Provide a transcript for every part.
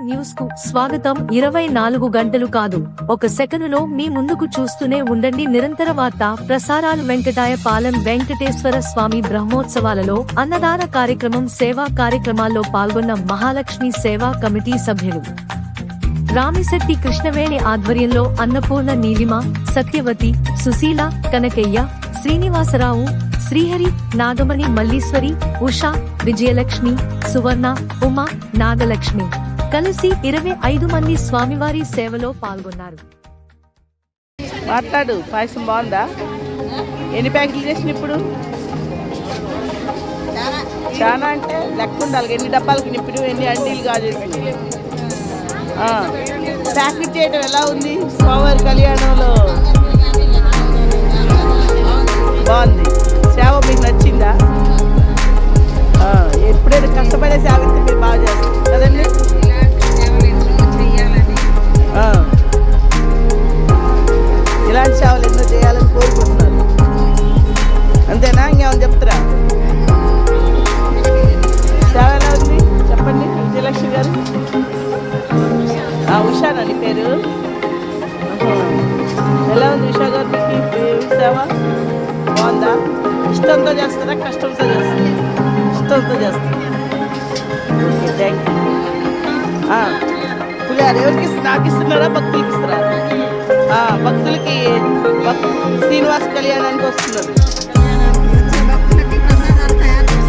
న్యూస్కు స్వాగతం. ఇరవై నాలుగు గంటలు కాదు. ఒక సెకనులో మీ ముందుకు చూస్తూనే ఉండండి. నిరంతర వార్త ప్రసారాలు వెంకటాయ పాలెం వెంకటేశ్వర స్వామి బ్రహ్మోత్సవాలలో అన్నదాన కార్యక్రమం సేవా కార్యక్రమాల్లో పాల్గొన్న మహాలక్ష్మి సేవా కమిటీ సభ్యులు. రామిశెట్టి కృష్ణవేణి ఆధ్వర్యంలో అన్నపూర్ణ నీలిమ సత్యవతి సుశీల కనకయ్య శ్రీనివాసరావు శ్రీహరి నాగమణి మల్లీశ్వరి ఉషా విజయలక్ష్మి సువర్ణ ఉమా నాగలక్ష్మి. కలిసి ఇరవై ఐదు మంది స్వామివారి సేవలో పాల్గొన్నారు. మాట్లాడు పాయసం బాగుందా? ఎన్ని ప్యాకెట్లు చేసిన ఇప్పుడు? చాలా అంటే లెక్క ఉండాలి. ఎన్ని డబ్బాలకి నిప్పుడు ఎన్ని అండీలు కాదు ప్యాకెట్ చేయడం ఎలా ఉంది స్వామివారి కళ్యాణంలో? బాగుంది. సేవ మీకు నచ్చిందా? బాగుందా? ఇష్టంతో చేస్తారా కష్టంతో చేస్తారా ఇష్టంతో చేస్తారా ఓకే థ్యాంక్ యూ పులిహార ఎవరికి నాకు ఇస్తున్నారా? భక్తులకి ఇస్తారా భక్తులకి శ్రీనివాస కళ్యాణానికి వస్తున్నారు.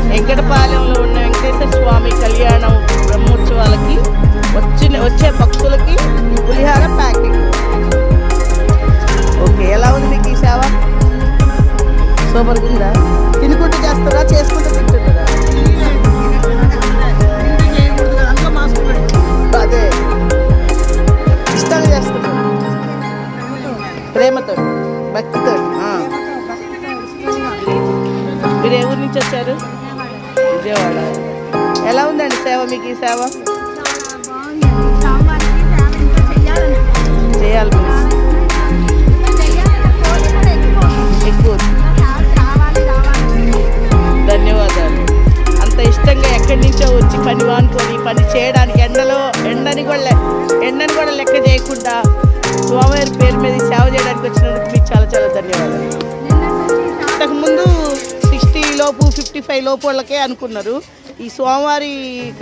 వెంకటపాలెంలో ఉన్న వెంకటేశ్వర స్వామి కళ్యాణం బ్రహ్మోత్సవాలకి వచ్చారు విజయవాడ. ఎలా ఉందండి సేవ మీకు ఈ సేవ? చేయాలి ఎక్కువ. ధన్యవాదాలు. అంత ఇష్టంగా ఎక్కడి నుంచో వచ్చి పని వానుకొని పని చేయడానికి ఎండలో ఎండని కూడా ఎండని కూడా లెక్క చేయకుండా స్వామివారి పేరు మీద సేవ చేయడానికి వచ్చినందుకు మీకు చాలా చాలా ధన్యవాదాలు. లోపు ఫిఫ్టీ ఫైవ్ లోపు వాళ్ళకే అనుకున్నారు. ఈ సోమవారి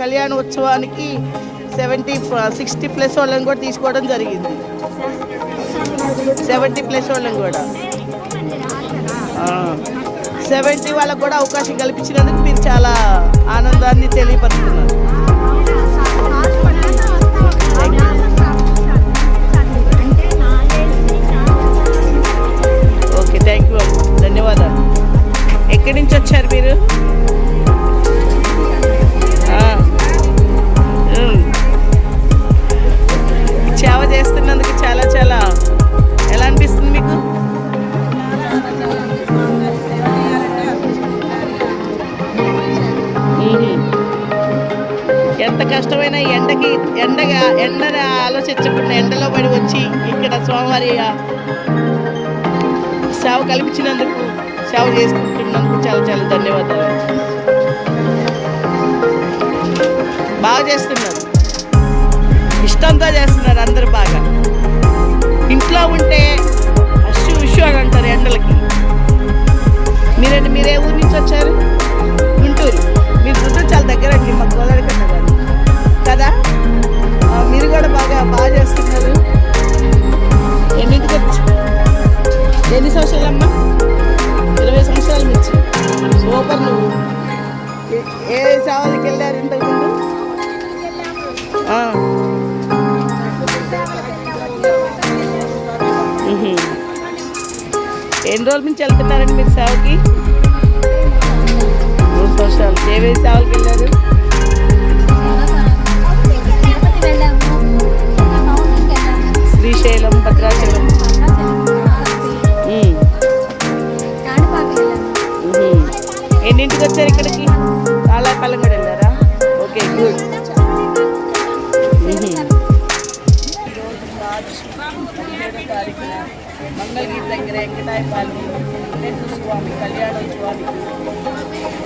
కళ్యాణ ఉత్సవానికి సెవెంటీ సిక్స్టీ ప్లస్ వాళ్ళని కూడా తీసుకోవడం జరిగింది. సెవెంటీ ప్లస్ వాళ్ళని కూడా. సెవెంటీ వాళ్ళకు కూడా అవకాశం కల్పించినందుకు మీరు చాలా ఆనందాన్ని తెలియపరుస్తున్నారు. ఎంత కష్టమైన ఎండకి ఎండగా ఎండని ఆలోచించకుండా ఎండలో పడి వచ్చి ఇక్కడ స్వామివారి సేవ కల్పించినందుకు సేవ చేసుకుంటున్నందుకు చాలా చాలా ధన్యవాదాలు. బాగా చేస్తున్నారు. ఇష్టంతో చేస్తున్నారు అందరు బాగా. ఇంట్లో ఉంటే ఎన్ని రోజుల నుంచి వెళ్తున్నారండి మీరు సేవకి? మూడు సంవత్సరాలు. ఏమేమి సేవలకి వెళ్ళారు? శ్రీశైలం భద్రాచలం. ఎన్నింటికి వచ్చారు ఇక్కడికి? కాళాపాలెం కూడా తారీఖున మంగళగిరి దగ్గర వెంకటాయపాలెం వెంకటేశ్వర స్వామి కళ్యాణోత్సవానికి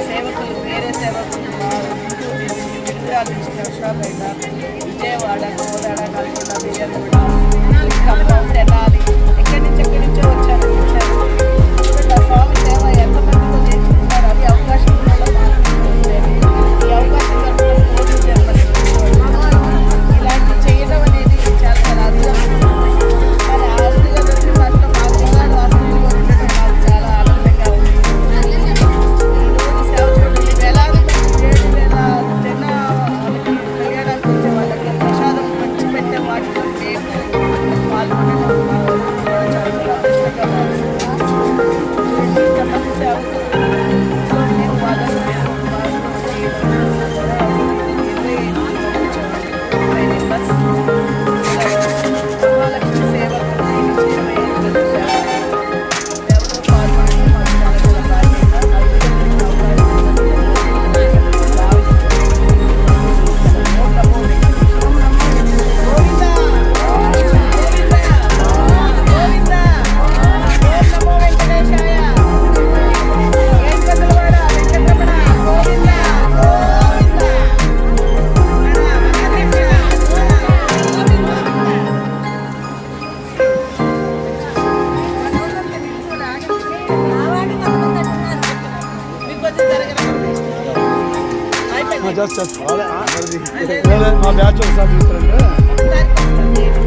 సేవకులు వేరే సేవకులు మా గుంటూరు నంద్యాల నుంచి విశాఖపేట విజయవాడ కోదాడ నల్గొండ విజయవాడ. ఖమ్మం తెనాలి. అయిపోయింది జస్ట్ జస్ట్ మా బ్యాచ్ ఒకసారి చూస్తారంటే